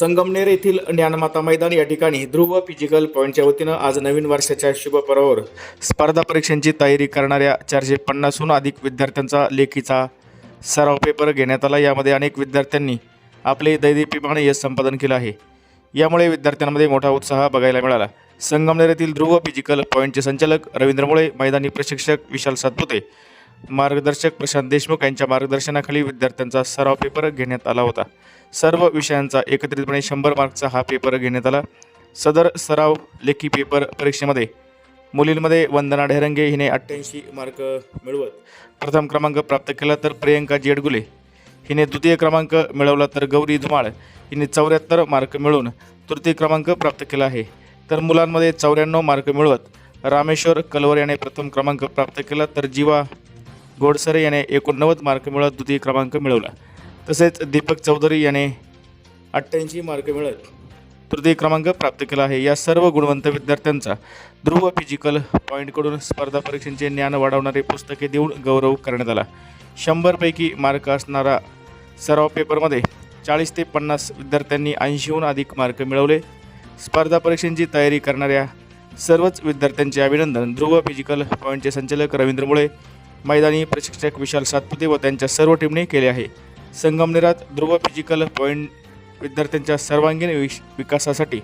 संगमनेर येथील ज्ञानमाता मैदान या ठिकाणी ध्रुव फिजिकल पॉईंटच्या वतीनं आज नवीन वर्षाच्या शुभपर्वावर स्पर्धा परीक्षांची तयारी करणाऱ्या चारशे पन्नासहून अधिक विद्यार्थ्यांचा लेखीचा सराव पेपर घेण्यात आला. यामध्ये अनेक विद्यार्थ्यांनी आपले दैदिप्यमाने यश संपादन केलं आहे. यामुळे विद्यार्थ्यांमध्ये मोठा उत्साह बघायला मिळाला. संगमनेर येथील ध्रुव फिजिकल पॉईंटचे संचालक रवींद्र मुळे मैदानी प्रशिक्षक विशाल सातपुते मार्गदर्शक प्रशांत देशमुख यांच्या मार्गदर्शनाखाली विद्यार्थ्यांचा सराव पेपर घेण्यात आला होता. सर्व विषयांचा एकत्रितपणे शंभर मार्कचा हा पेपर घेण्यात आला. सदर सराव लेखी पेपर परीक्षेमध्ये मुलींमध्ये वंदना ढेरंगे हिने अठ्ठ्याऐंशी मार्क मिळवत प्रथम क्रमांक प्राप्त केला तर प्रियंका जेडगुले हिने द्वितीय क्रमांक मिळवला तर गौरी धुमाळ हिने चौऱ्याहत्तर मार्क मिळवून तृतीय क्रमांक प्राप्त केला आहे. तर मुलांमध्ये चौऱ्याण्णव मार्क मिळवत रामेश्वर कलवर याने प्रथम क्रमांक प्राप्त केला तर जीवा गोडसरे याने एकोणनव्वद मार्क मिळवत द्वितीय क्रमांक मिळवला. तसेच दीपक चौधरी याने अठ्ठ्याऐंशी मार्क मिळत तृतीय क्रमांक प्राप्त केला आहे. या सर्व गुणवंत विद्यार्थ्यांचा ध्रुव फिजिकल पॉईंटकडून स्पर्धा परीक्षांचे ज्ञान वाढवणारे पुस्तके देऊन गौरव करण्यात आला. शंभरपैकी मार्क असणारा सराव पेपरमध्ये चाळीस ते पन्नास विद्यार्थ्यांनी ऐंशीहून अधिक मार्क मिळवले. स्पर्धा परीक्षांची तयारी करणाऱ्या सर्वच विद्यार्थ्यांचे अभिनंदन ध्रुव फिजिकल पॉईंटचे संचालक रवींद्र मुळे मैदानी प्रशिक्षक विशाल सातपुते व त्यांच्या सर्व टीमने केले आहे. संगमनेरात ध्रुव फिजिकल पॉईंट विद्यार्थ्यांच्या सर्वांगीण विश विकासासाठी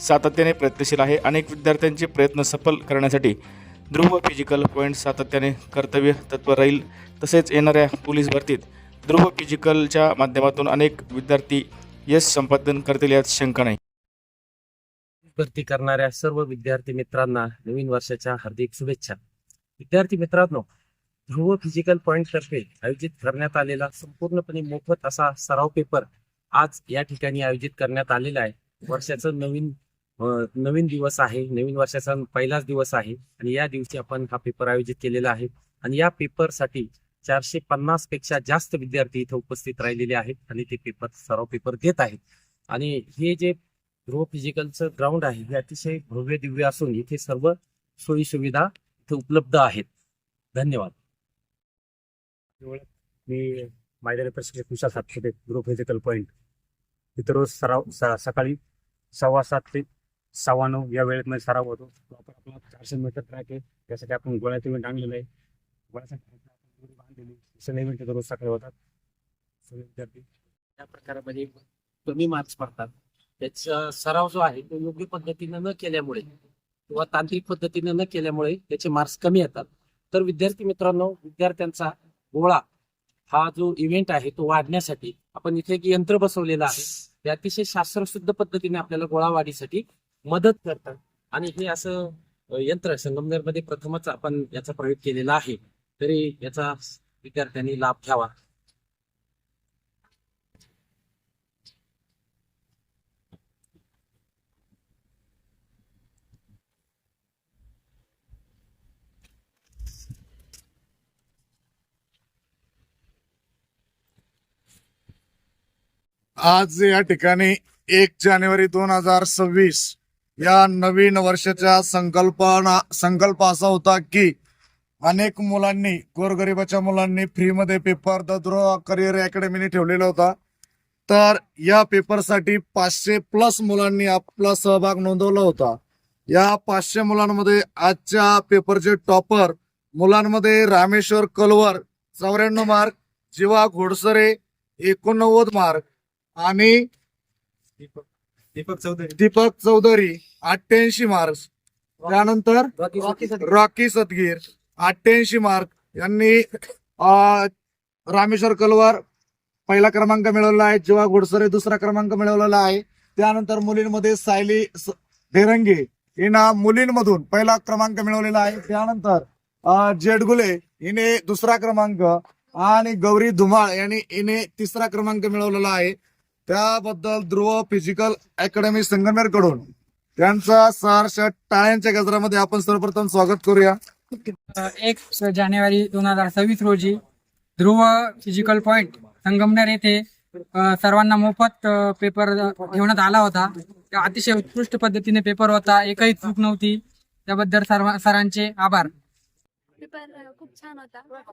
सातत्याने प्रयत्नशील आहे. अनेक विद्यार्थ्यांचे प्रयत्न सफल करण्यासाठी ध्रुव फिजिकल पॉईंट सातत्याने कर्तव्य तत्पर राहील. तसेच येणाऱ्या पोलीस भरतीत ध्रुव फिजिकलच्या माध्यमातून अनेक विद्यार्थी यश संपादन करतील यात शंका नाही. भरती करणाऱ्या सर्व विद्यार्थी मित्रांना नवीन वर्षाच्या हार्दिक शुभेच्छा. विद्यार्थी मित्रांनो ध्रुव फिजिकल पॉईंट तर्फे आयोजित करण्यात आलेला संपूर्णपणे मोफत असा सराव पेपर आज या ठिकाणी आयोजित करण्यात आलेला आहे. वर्षाचं नवीन नवीन दिवस आहे. नवीन वर्षाचा पहिलाच दिवस आहे. आणि या दिवशी आपण हा पेपर आयोजित केलेला आहे. आणि या पेपरसाठी चारशे पन्नासपेक्षा जास्त विद्यार्थी इथे उपस्थित राहिलेले आहेत आणि ते पेपर सराव पेपर देत आहेत. आणि हे जे ध्रुव फिजिकलचं ग्राउंड आहे हे अतिशय भव्य दिव्य असून इथे सर्व सोयी सुविधा इथे उपलब्ध आहेत. धन्यवाद. मी मैदानी प्रशिक्षक Vishal Satpute group physical point इथं रोज सराव स- सकाळी सव्वा सात ते सव्वा नऊ या वेळेत मध्ये सराव होतो. प्रॉपर आपला चारशे मीटर ट्रॅक आहे. त्यासाठी आपण गोळ्यात इव्हेंट आणलेलं आहे. गोळ्यासाठी बांधलेली सगळे इव्हेंट रोज सकाळी होतात. सगळे विद्यार्थी. या प्रकारामध्ये कमी मार्क्स पडतात. त्याचा सराव जो आहे तो योग्य पद्धतीनं न केल्यामुळे किंवा तांत्रिक पद्धतीनं न केल्यामुळे त्याचे मार्क्स कमी येतात. तर विद्यार्थी मित्रांनो विद्यार्थ्यांचा गोळा. हा जो इव्हेंट आहे तो वाढण्यासाठी आपण इथे एक यंत्र बसवलेलं आहे. ते अतिशय शास्त्रशुद्ध पद्धतीने आपल्याला गोळा वाढीसाठी मदत करतात. आणि हे असं यंत्र संगमनेरमध्ये प्रथमच आपण याचा प्रयोग केलेला आहे. तरी याचा विद्यार्थ्यांनी लाभ घ्यावा. आज या ठिकाणी एक जानेवारी दोन हजार सव्वीस या नवीन वर्षाच्या संकल्पना संकल्प असा होता की अनेक मुलांनी गोरगरिबाच्या मुलांनी फ्रीमध्ये पेपर द ध्रुव करिअर अकॅडमीने ठेवलेला होता. तर या पेपरसाठी पाचशे प्लस मुलांनी आपला सहभाग नोंदवला होता. या पाचशे मुलांमध्ये आजच्या पेपरचे टॉपर मुलांमध्ये रामेश्वर कलवर चौऱ्याण्णव मार्क जीवा घोडसरे एकोणनव्वद मार्क आणि दीपक. चौधरी. दीपक चौधरी अठ्ठ्याऐंशी मार्क्स त्यानंतर रॉकी सदगीर अठ्ठ्याऐंशी मार्क यांनी अं, रामेश्वर कलवार पहिला क्रमांक मिळवला आहे जेव्हा घोडसरे दुसरा क्रमांक मिळवलेला आहे. त्यानंतर मुलींमध्ये सायली ढेरंगे हिना मुलींमधून पहिला क्रमांक मिळवलेला आहे. त्यानंतर जेडगुले हिने दुसरा क्रमांक. आणि गौरी धुमाळ यांनी हिने तिसरा क्रमांक मिळवलेला आहे. त्याबद्दल ध्रुव फिजिकल अकॅडमी संगमेरकडून त्यांचा सहर्ष टाळ्यांच्या गजरामध्ये आपण सर्वप्रथम स्वागत करूया. एक जानेवारी दोन हजार सव्वीस रोजी ध्रुव फिजिकल पॉइंट संगमनेर येथे सर्वांना मोफत पेपर घेण्यात आला होता. त्या अतिशय उत्कृष्ट पद्धतीने पेपर होता. एकही चूक नव्हती. त्याबद्दल सर्व सरांचे आभार. पेपर खूप छान होता.